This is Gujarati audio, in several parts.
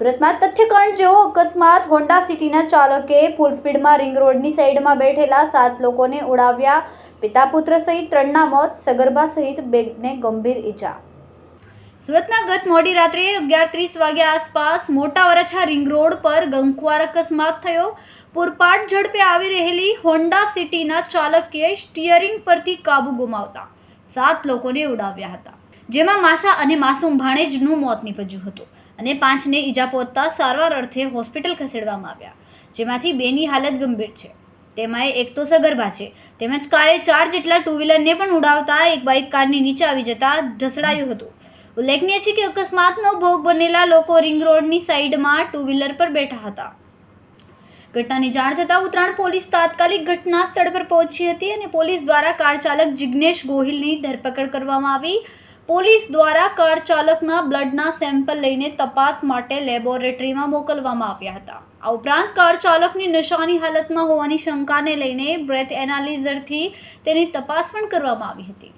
સુરતમાં તથ્યકાંડ જેવો અકસ્માત હોન્ડા સિટીના ચાલકે ફૂલ સ્પીડમાં રિંગ રોડની સાઈડમાં બેઠેલા સાત લોકોને ઉડાવ્યા. પિતા પુત્ર સહિત ત્રણના મોત, સગર્ભા સહિત બેને ગંભીર ઈજા. સુરતના ગત મોડી રાત્રે અગિયાર ત્રીસ વાગ્યા આસપાસ મોટા વરછા રિંગ રોડ પર ગંખવાર અકસ્માત થયો. પૂરપાટ ઝડપે આવી રહેલી હોન્ડા સિટીના ચાલકે સ્ટિયરિંગ પરથી કાબુ ગુમાવતા. સાત લોકોને ઉડાવ્યા હતા. જેમાં માસા અને માસૂમ ભાણેજનું મોત નીપજ્યું હતું અને પાંચને ઈજા પહોંચતા સારવાર અર્થે હોસ્પિટલ ખસેડવામાં આવ્યા. જેમાંથી બેની હાલત ગંભીર છે. તેમાં એક તો સગર્ભા છે. તેમજ કારે ચાર જેટલા ટુ વ્હીલરને પણ ઉડાવતા એક બાઇક કારની નીચે આવી જતા ઢસડાયું હતું. ઉલ્લેખનીય છે કે અકસ્માતનો ભોગ બનેલા લોકો રિંગ રોડની સાઈડમાં ટુ વ્હીલર પર બેઠા હતા. ઘટનાની જાણ થતાં ઉત્તરાયણ પોલીસ તાત્કાલિક ઘટના સ્થળ પર પહોંચી હતી અને પોલીસ દ્વારા કાર ચાલક જિગ્નેશ ગોહિલની ધરપકડ કરવામાં આવી. પોલીસ દ્વારા કાર ચાલકના બ્લડના સેમ્પલ લઈને તપાસ માટે લેબોરેટરીમાં મોકલવામાં આવ્યા હતા. આ ઉપરાંત કાર ચાલકની નશાની હાલતમાં હોવાની શંકાને લઈને બ્રેથ એનાલિઝરથી તેની તપાસ પણ કરવામાં આવી હતી.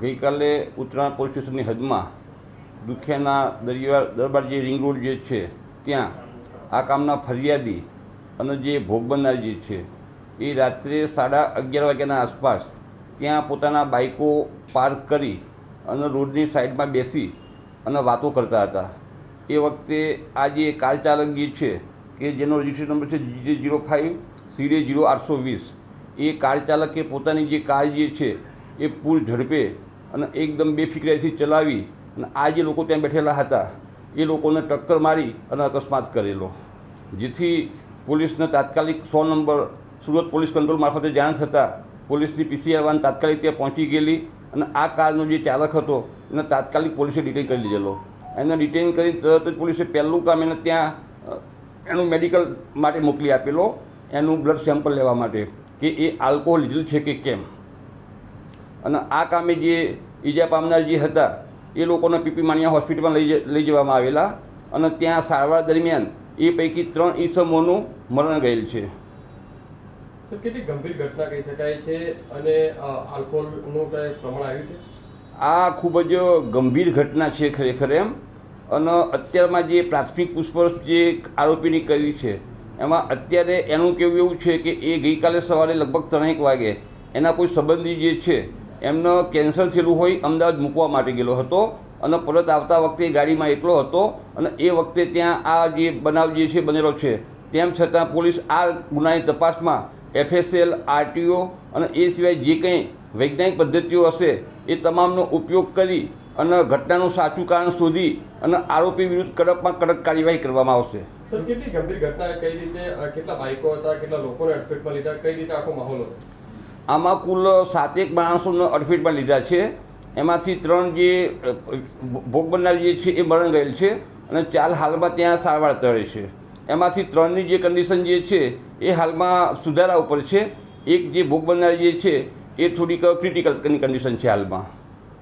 ગઈકાલે ઉત્તરાયણ પોલીસ સ્ટેશનની હદમાં દુખિયાના દરિયા દરબાર જે રિંગ રોડ જે છે, ત્યાં આ કામના ફરિયાદી અને જે ભોગ બનનાર જે છે, એ રાત્રે સાડા અગિયાર વાગ્યાના આસપાસ ત્યાં પોતાના બાઇકો પાર્ક કરી અને રોડની સાઈડમાં બેસી અને વાતો કરતા હતા. એ વખતે આ જે કાર ચાલક જે છે, કે જેનો રજિસ્ટ્રેશન નંબર છે જે જીરો ફાઇવ સીરે જીરો આઠસો વીસ, એ કાર ચાલકે પોતાની જે કાર જે છે, એ પૂર ઝડપે અને એકદમ બેફિકરાઈથી ચલાવી અને આ જે લોકો ત્યાં બેઠેલા હતા, એ લોકોને ટક્કર મારી અને અકસ્માત કરેલો. જેથી પોલીસને તાત્કાલિક સો નંબર, સુરત પોલીસ કંટ્રોલ મારફતે જાણ થતાં પોલીસની પીસીઆર વાન તાત્કાલિક ત્યાં પહોંચી ગયેલી અને આ કારનો જે ચાલક હતો, એને તાત્કાલિક પોલીસે ડિટેન કરી લીધેલો. એને ડિટેન કરી તરત જ પોલીસે પહેલું કામ એને ત્યાં એનું મેડિકલ માટે મોકલી આપેલો, એનું બ્લડ સેમ્પલ લેવા માટે કે એ આલ્કોહોલ લીધું છે કે કેમ. અને આ કામે જે ઈજા પામનાર જે હતા, એ લોકોને પીપી માણિયા હોસ્પિટલમાં લઈ લઈ જવામાં આવેલા. અને ત્યાં સારવાર દરમિયાન એ પૈકી ત્રણ ઈસમોનું મરણ ગયેલ છે. ઘટના કહી શકાય છે અને આલ્કોહોલનું પ્રમાણ આવ્યું છે? આ ખૂબ જ ગંભીર ઘટના છે ખરેખર એમ. અને અત્યારમાં જે પ્રાથમિક પૂછપરછ જે આરોપીની કરી છે, એમાં અત્યારે એનું કહેવું એવું છે કે એ ગઈકાલે સવારે લગભગ ત્રણેક વાગે એના કોઈ સંબંધી જે છે, એમનો કેન્સર થયેલું હોય, અમદાવાદ મૂકવા માટે ગયેલો હતો અને પરત આવતા વખતે ગાડીમાં એકલો હતો અને એ વખતે ત્યાં આ જે બનાવ જે છે બનેલો છે, તેમ છતાં પોલીસ આ ગુનાની તપાસમાં એફએસએલ આરટીઓ અને એ સિવાય જે કંઈ વૈજ્ઞાનિક પદ્ધતિઓ હશે એ તમામનો ઉપયોગ કરી અને ઘટનાનું સાચું કારણ શોધી અને આરોપી વિરુદ્ધ કડકમાં કડક કાર્યવાહી કરવામાં આવશે. સર કેટલી ગંભીર ઘટના કઈ રીતે કેટલા બાઇકો હતા કેટલા લોકોને અડફેટમાં લીધા કઈ રીતે આખો માહોલ હતો? આમાં કુલ સાતેક માણસોને અડફેટમાં લીધા છે. એમાંથી ત્રણ જે ભોગ બનનાર જે છે એ મરણ ગયેલ છે અને ચાર હાલમાં ત્યાં સારવાર તળે છે. એમાંથી ત્રણની જે કન્ડિશન જે છે, એ હાલમાં સુધારા ઉપર છે. એક જે ભોગ બનનાર જે છે, એ થોડીક ક્રિટિકલ કન્ડિશન છે હાલમાં.